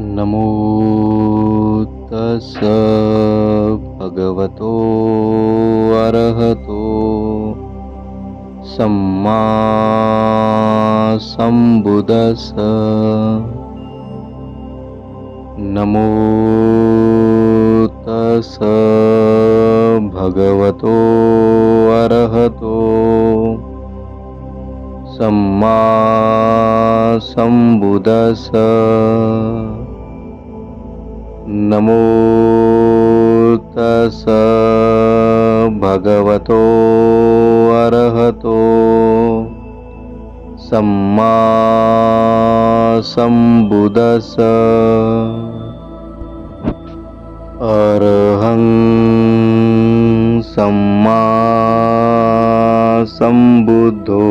नमो तस भगवतो अर्हतो सम्मा सम्बुदस। नमो तस भगवतो अर्हतो सम्मा सम्बुदस नमो तस भगवतो अर्हतो सम्मा सम्बुदस अर्हं सम्मा सम्बुद्धो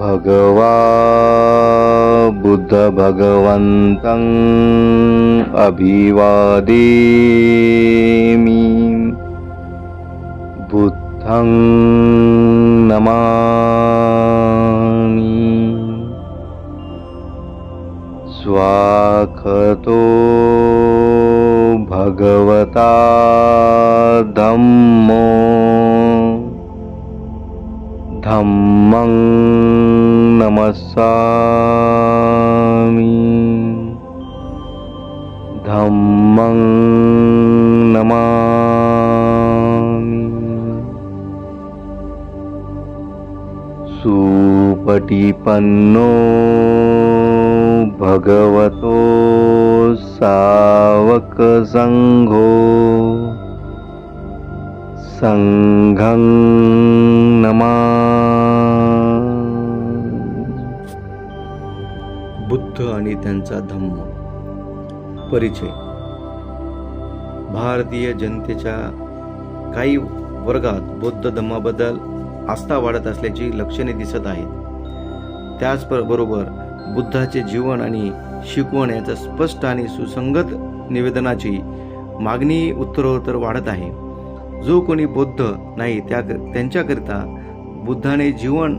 भगवा बुद्धभगवन्तम् अभिवादेमि। बुद्धं नमामि। स्वाखतो भगवता धम्मो। धम्मं नमस्सामि धम्मं नमामि। सुपटिपन्नो भगवतो सावकसङ्घो सङ्घं नमा बुद्ध आणि त्यांचा धम्म परिचय. भारतीय जनतेच्या काही वर्गात बौद्ध धम्माबद्दल आस्था वाढत असल्याची लक्षणे दिसत आहेत. त्याचबरोबर बुद्धाचे जीवन आणि शिकवण याचं स्पष्ट आणि सुसंगत निवेदनाची मागणी उत्तरोत्तर वाढत आहे. जो कोणी बौद्ध नाही त्या त्यांच्याकरिता बुद्धाने जीवन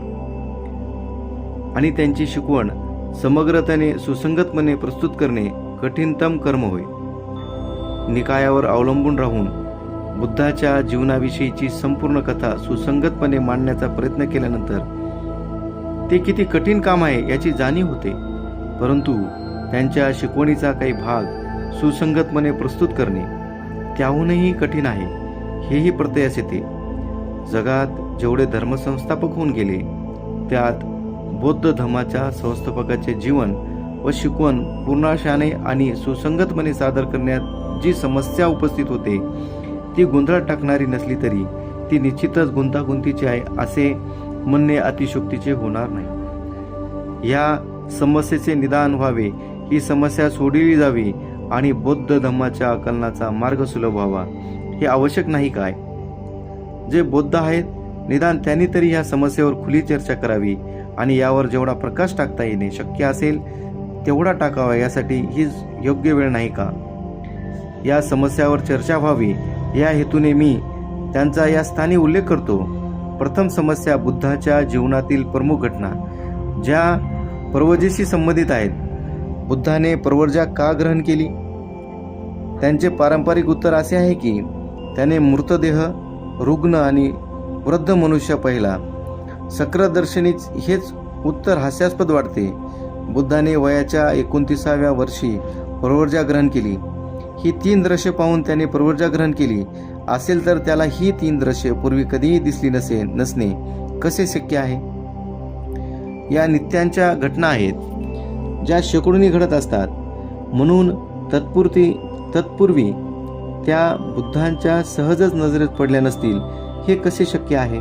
आणि त्यांची शिकवण समग्रतेने सुसंगतपणे प्रस्तुत करणे कठीणतम कर्म होय. निकायावर अवलंबून राहून बुद्धाच्या जीवनाविषयीची संपूर्ण कथा सुसंगतपणे मांडण्याचा प्रयत्न केल्यानंतर ते किती कठीण काम आहे याची जाणीव होते परंतु त्यांच्या शिकवणीचा काही भाग सुसंगतपणे प्रस्तुत करणे त्याहूनही कठीण आहे हेही प्रत्ययास येते. जगात जेवढे धर्मसंस्थापक होऊन गेले त्यात बौद्ध धर्माच्या संस्थापकाचे जीवन व शिकवण पूर्णाशाने आणि सुसंगतपणे सादर करण्यात जी समस्या उपस्थित होते ती गोंधळात टाकणारी नसली तरी ती निश्चितच गुंतागुंतीची आहे असे म्हणणे अतिशोक्तीचे होणार नाही. या समस्येचे निदान व्हावे ही समस्या सोडली जावी आणि बौद्ध धम्माच्या आकलनाचा मार्ग सुलभ व्हावा हे आवश्यक नाही काय? जे बौद्ध आहेत निदान त्यांनी तरी या समस्येवर खुली चर्चा करावी आणि यावर जेवढा प्रकाश टाकता येणे शक्य असेल तेवढा टाकावा यासाठी हीच योग्य वेळ नाही का? या समस्यावर चर्चा व्हावी. या हेतूने मी त्यांचा या स्थानी उल्लेख करतो. प्रथम समस्या बुद्धाच्या जीवनातील प्रमुख घटना ज्या पर्वजेशी संबंधित आहेत. बुद्धाने पर्वजा का ग्रहण केली? त्यांचे पारंपरिक उत्तर असे आहे की त्याने मृतदेह रुग्ण आणि वृद्ध मनुष्य पाहिला. सक्रदर्शनीच हेच उत्तर हास्यास्पद वाटते. बुद्धाने वयाच्या एकोणतीसाव्या वर्षी पर्वजा ग्रहण केली. ही तीन दृश्य पाहून त्याने प्रवर्जा ग्रहण केली. असेल तर त्याला ही तीन दृश्य पूर्वी कधीही दिसली नसे नसणे कसे शक्य आहे? या नित्यांच्या घटना आहेत ज्या शेकडोनी घडत असतात. म्हणून तत्पुरती तत्पूर्वी त्या बुद्धांच्या सहजच नजरेत पडल्या नसतील हे कसे शक्य आहे?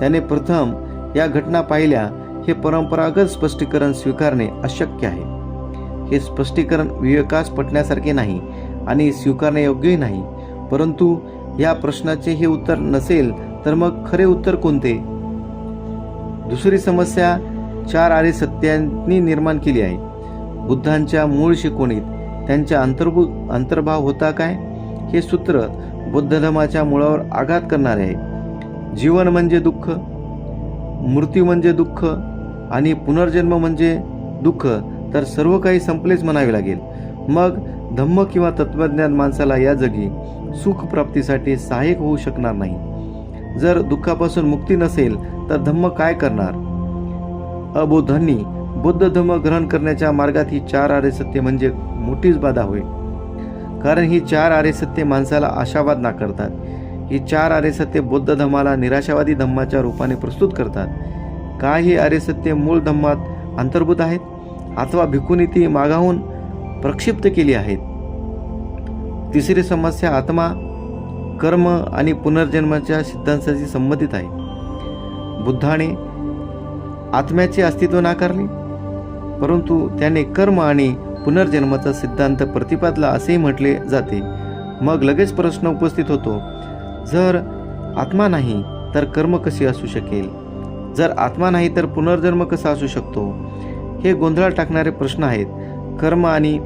त्याने प्रथम या घटना पाहिल्या हे परंपरागत स्पष्टीकरण स्वीकारणे अशक्य आहे. हे स्पष्टीकरण विवेकास पटण्यासारखे नाही आणि स्वीकारणे योग्यही नाही. परंतु या प्रश्नाचे हे उत्तर नसेल तर मग खरे उत्तर कोणते? दुसरी समस्या चार आर्य सत्यांनी निर्माण केली आहे. बुद्धांच्या मूळ शिकवणीत त्यांचा अंतर्भूत अंतर्भाव होता काय? हे सूत्र बौद्ध धर्माच्या मुळावर आघात करणारे आहे. जीवन म्हणजे दुःख मृत्यू म्हणजे दुःख आणि पुनर्जन्म म्हणजे दुःख तर सर्व काही संपलेच म्हणावे लागेल. मग धम्म किंवा तत्वज्ञान माणसाला या जगी सुख प्राप्तीसाठी सहाय्यक होऊ शकणार नाही. जर दुःखापासून मुक्ती नसेल तर धम्म काय करणार? अबोधांनी बुद्ध धम्म ग्रहण करण्याच्या मार्गात ही चार आर्य सत्य म्हणजे मोठीच बाधा होय. कारण ही चार आर्य सत्य माणसाला आशावाद नाकारतात. ही चार आर्य सत्य बौद्ध धम्माला निराशावादी धम्माच्या रूपाने प्रस्तुत करतात. काय ही आर्य सत्य मूळ धम्मात अंतर्भूत आहेत? अथवा भिक्खूंनी ती मागाहून प्रक्षिप्त केली आहेत. तिसरी समस्या आत्मा कर्म आणि पुनर्जन्माच्या सिद्धांताशी संबंधित आहे. बुद्धाने आत्म्याचे अस्तित्व नाकारले परंतु त्याने कर्म आणि पुनर्जन्माचा सिद्धांत प्रतिपादला असेही म्हटले जाते. मग लगेच प्रश्न उपस्थित होतो जर आत्मा नाही तर कर्म कसे असू शकेल? जर आत्मा नाही तर पुनर्जन्म कसा असू शकतो? हे गोंधळात टाकणारे प्रश्न आहेत. कर्म आणि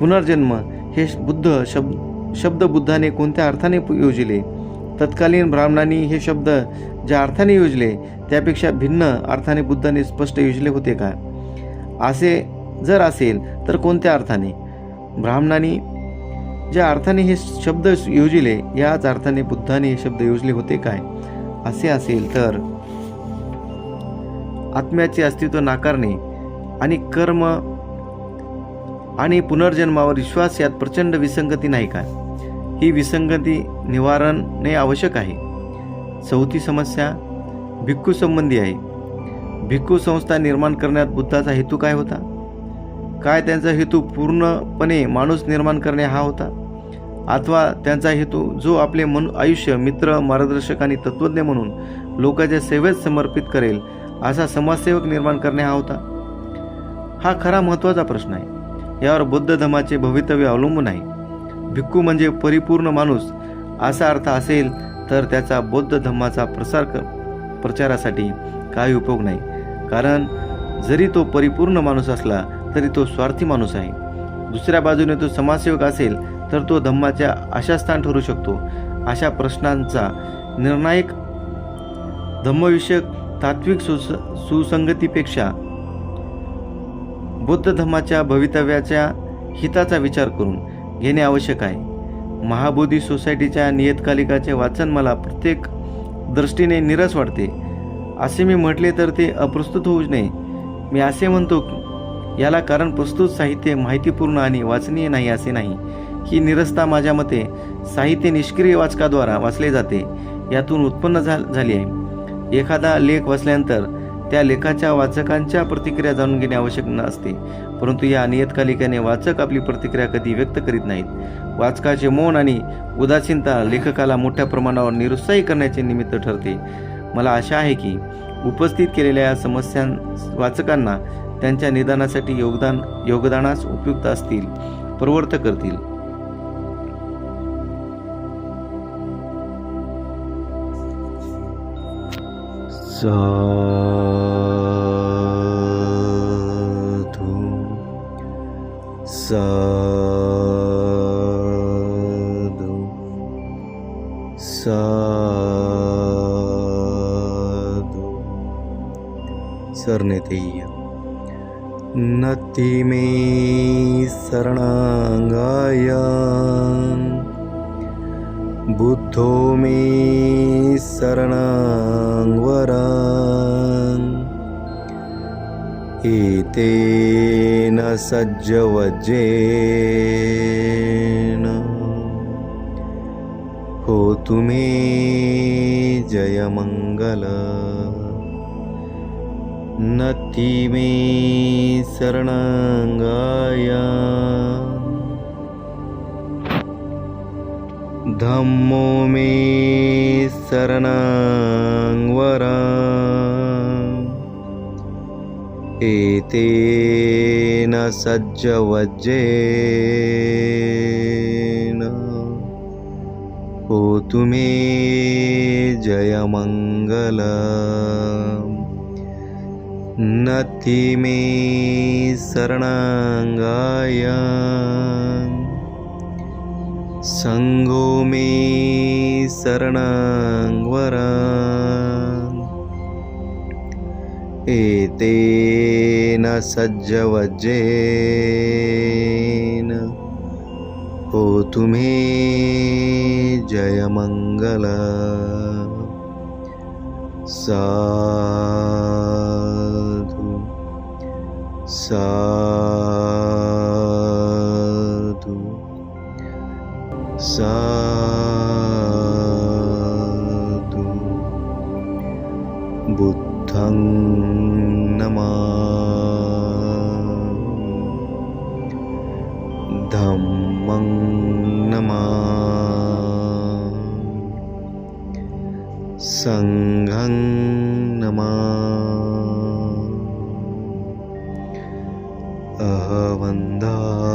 पुनर्जन्म हे बुद्ध शब्द शब्द बुद्धाने कोणत्या अर्थाने योजिले? तत्कालीन ब्राह्मणांनी हे शब्द ज्या अर्थाने योजले त्यापेक्षा भिन्न अर्थाने बुद्धाने स्पष्ट योजले होते का? असे जर असेल तर कोणत्या अर्थाने? ब्राह्मणांनी ज्या अर्थाने हे शब्द योजिले याच अर्थाने बुद्धाने हे शब्द योजले होते काय? असे असेल तर आत्म्याचे अस्तित्व नाकारणे आणि कर्म आणि पुनर्जन्मावर विश्वास यात प्रचंड विसंगती नाही का? ही विसंगती निवारणे आवश्यक आहे. चौथी समस्या भिक्खू संबंधी आहे. भिक्खू संस्था निर्माण करण्यात बुद्धाचा हेतू काय होता? काय त्यांचा हेतू पूर्णपणे माणूस निर्माण करणे हा होता? अथवा त्यांचा हेतू जो आपले मन आयुष्य मित्र मार्गदर्शक आणि तत्त्वज्ञ म्हणून लोकांच्या सेवेत समर्पित करेल असा समाजसेवक निर्माण करणे हा होता? हा खरा महत्त्वाचा प्रश्न आहे. यावर बौद्ध धर्माचे भवितव्य अवलंबून आहे. भिक्खू म्हणजे परिपूर्ण माणूस असा अर्थ असेल तर त्याचा बौद्ध धर्माचा प्रसार कर प्रचारासाठी काही उपयोग नाही. कारण जरी तो परिपूर्ण माणूस असला तरी तो स्वार्थी माणूस आहे. दुसऱ्या बाजूने तो समाजसेवक असेल तर तो धम्माच्या आशास्थान ठरू शकतो. अशा प्रश्नांचा निर्णायक धम्मविषयक तात्विक सुस सुसंगतीपेक्षा बौद्ध धर्माच्या भवितव्याच्या हिताचा विचार करून घेणे आवश्यक आहे. महाबोधी सोसायटीच्या नियतकालिकाचे वाचन मला प्रत्येक दृष्टीने निरस वाटते. असे मी म्हटले तर ते अप्रस्तुत होऊ नये. मी असे म्हणतो याला कारण प्रस्तुत साहित्य माहितीपूर्ण आणि वाचनीय नाही असे नाही. ही निरसता माझ्या मते साहित्य निष्क्रिय वाचकाद्वारा वाचले जाते. यातून उत्पन्न झा झाली आहे. एखादा लेख वाचल्यानंतर त्या लेखाच्या वाचकांच्या प्रतिक्रिया जाणून घेणे आवश्यक नसते. परंतु या नियतकालिकाने वाचक आपली प्रतिक्रिया कधी व्यक्त करीत नाहीत. वाचकाचे मौन आणि उदासीनता लेखकाला मोठ्या प्रमाणावर निरुत्साही करण्याचे निमित्त ठरते. मला आशा आहे की उपस्थित केलेल्या या समस्यां वाचकांना त्यांच्या निदानासाठी योगदान योगदानास उपयुक्त असतील प्रवर्त करतील. साधु साधु साधु। सरनेतेय्य नति मे शरणाङ्गाय बुद्धो मे शरणाङ्वरान् एतेन सज्जवज्जेन। होतु मे जयमङ्गल। नति मे शरणाङ्गाय धम्मो मे शरणाङ्वरा। एतेन सज्जवज्जेन। होतु मे जयमङ्गल। नति मे शरणाङ्गाय सङ्गो मे शरणाङ्वरा। एतेन सज्जवज्रेन होतु मे जयमङ्गल। साधु साधु धम्मं नमः सङ्घं नमः अहवन्दा